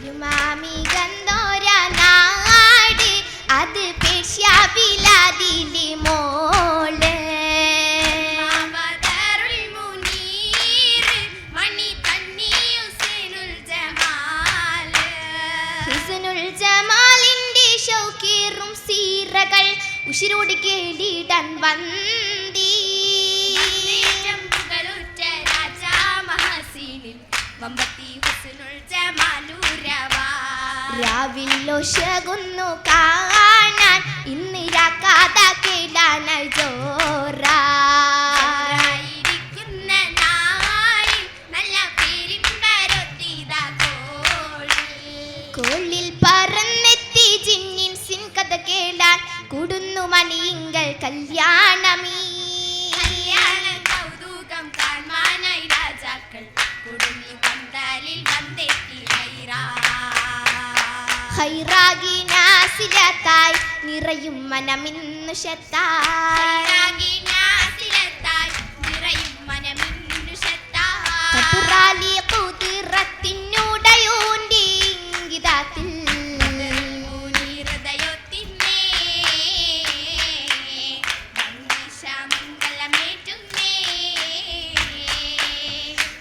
ഒരു മാമി ഗന്ധോര നാട് അത് മോൾ. ജമാലിന്റെ ഷൗക്കീറും സീറകൾ ഉഷിരോട് കേടിടാൻ വന്തി കോളിൽ പറന്നെത്തി ജിന്നിൻ സിൻ കഥ കേടാൻ കൂടുന്നു മണിയിങ്കൽ കല്യാണമീ ഹൈറാകി നാസിലത്തായി നിറയും മനമിന്നു ശത്തായി. നിറയും ഇംഗിതത്തിൽ.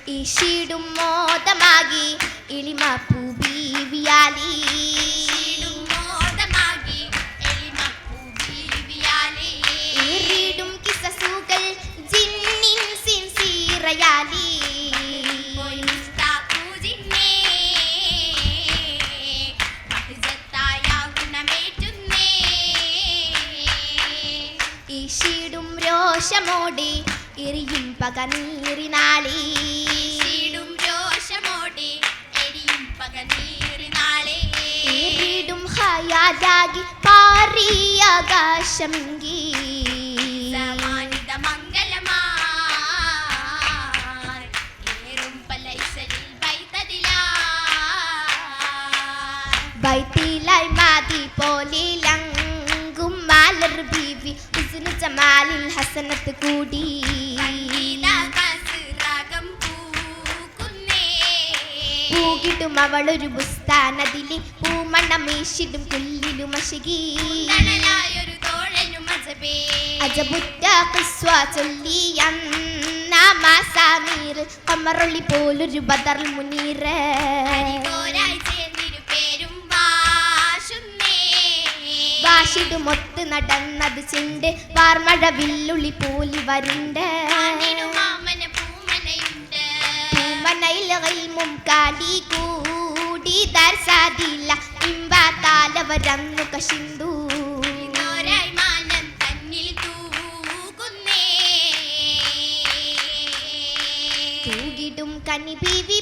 ഈശിടും മോദമാകി മഹിജത്തായ ഗുണമേറ്റുന്നേ. ഈശിടും രോഷമോടെ എറിയും പകനീറിനാളി. ഹയാതാകി പാറിയാകാശമെങ്കി സമാനിത. ബൈത്തിലായി മാതി പോലെ മാലർ ബീവി. ഹുസ്നു ജമാലിൽ ഹസനത്ത് കൂടി. പൂകിടും അവളൊരു ബുസ്താനതിലെ. പൂമണ്ണമേശിടും പുല്ലിലും അശകി. മാസാമീർ പോലൊരു ബദർ മുനീർ. വാശിടുമൊത്ത് നടന്നത് ചിണ്ട്. വാർമഴ വില്ലുള്ളി പോലി വരുണ്ട്. പൂമനയിലും കാടി മാനം തന്നിൽ തൂകുന്നേ. തൂകിടും ബീവി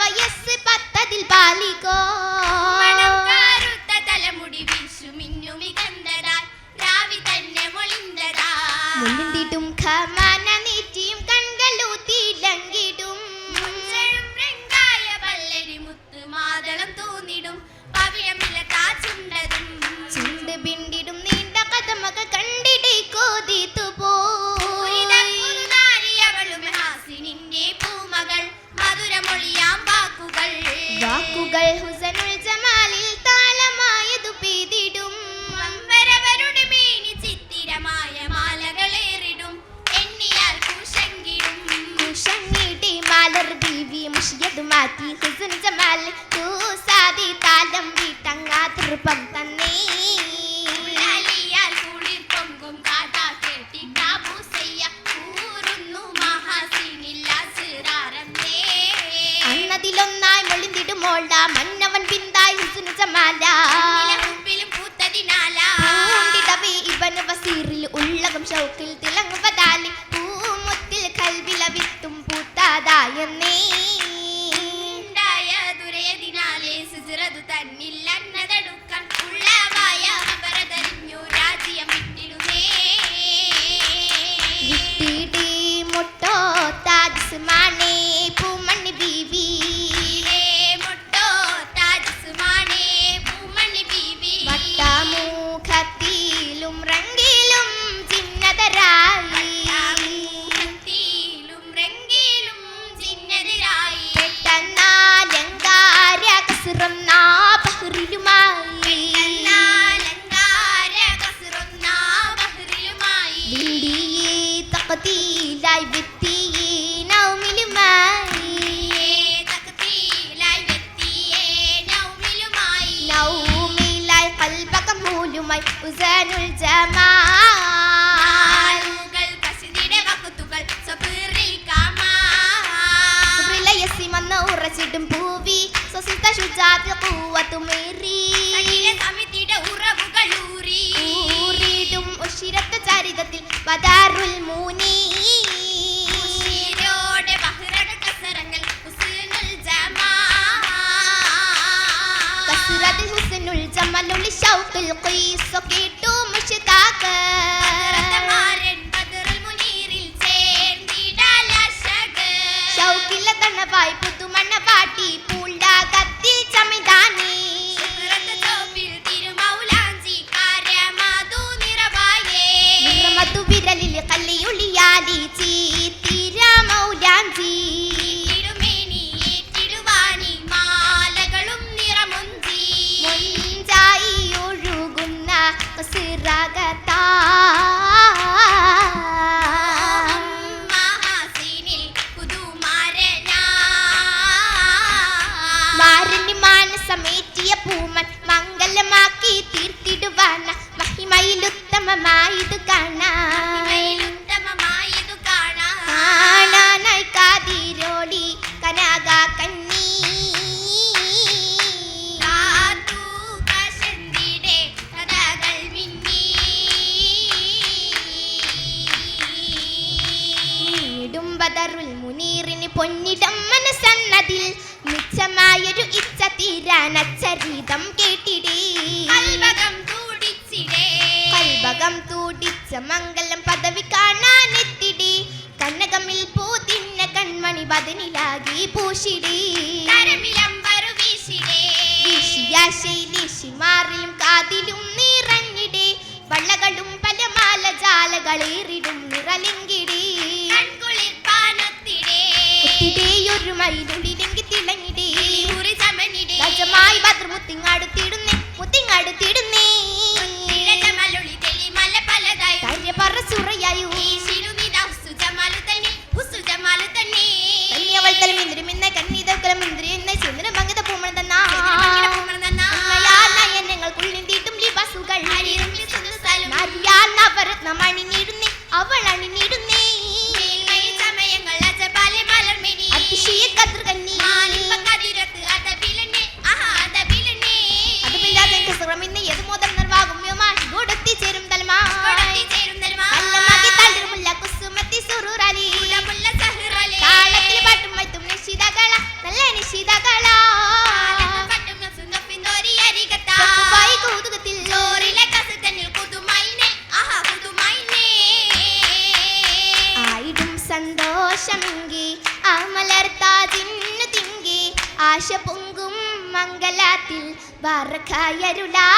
വയസ്സ് പത്തതിൽ കാറുത്ത തലമുടി രാവി തന്നെ വാക്കുകൾ ഹുസനുൽ ജമാലിൽ താളമായതു പെയ്തിടും. അമ്പരവരുടെ മേനി ചിത്തിരമായ മാലകളേറിടും എണ്ണിയാൽ കുശങ്കിടും. കുഷങ്ങിടി മാലർ ബീവി മുഷിയത് മാറ്റി ഹുസൻ ജമാൽ ഉറച്ചിടും പൂവി. സ്വസിത ശുചാത്യ പൂവത്തുമേറി. സമിതിയുടെ ഉറവുകൾ ഊറിയിടും ഉഷിരത്ത ചരിതത്തിൽ പതാറുൽ മൂനി. جمل ഷൗത്തുൽ القيس وكيتو مشتاقه ரகதா വിടും ബദറുൽ മുനീറിന് പൊന്നിടം മനസ്സന്നതിൽ മിച്ചമായൊരു ഇച്ഛ തീരാൻ അച്ചരീതം കേട്ടിടേ. കൽഭകം തൂടിച്ച മംഗലം പദവി കാണാനെത്തിടി. കണ്ണകമിൽ പൂതിന്ന കൺമണി പതിനിലാകി പൂശിടി. ശൈലിഷിമാറിലും കാതിലും നിറഞ്ഞിടേ. വള്ളകളും പല മാല ജാലകളേറിടും നിറലിങ്കിടേ. filho marido, ആകാശമിങ്കി അമലർത്താതിന്നു തിങ്കി. ആശ പൊങ്കും മംഗലാത്തിൽ വറക്കായരുളാ.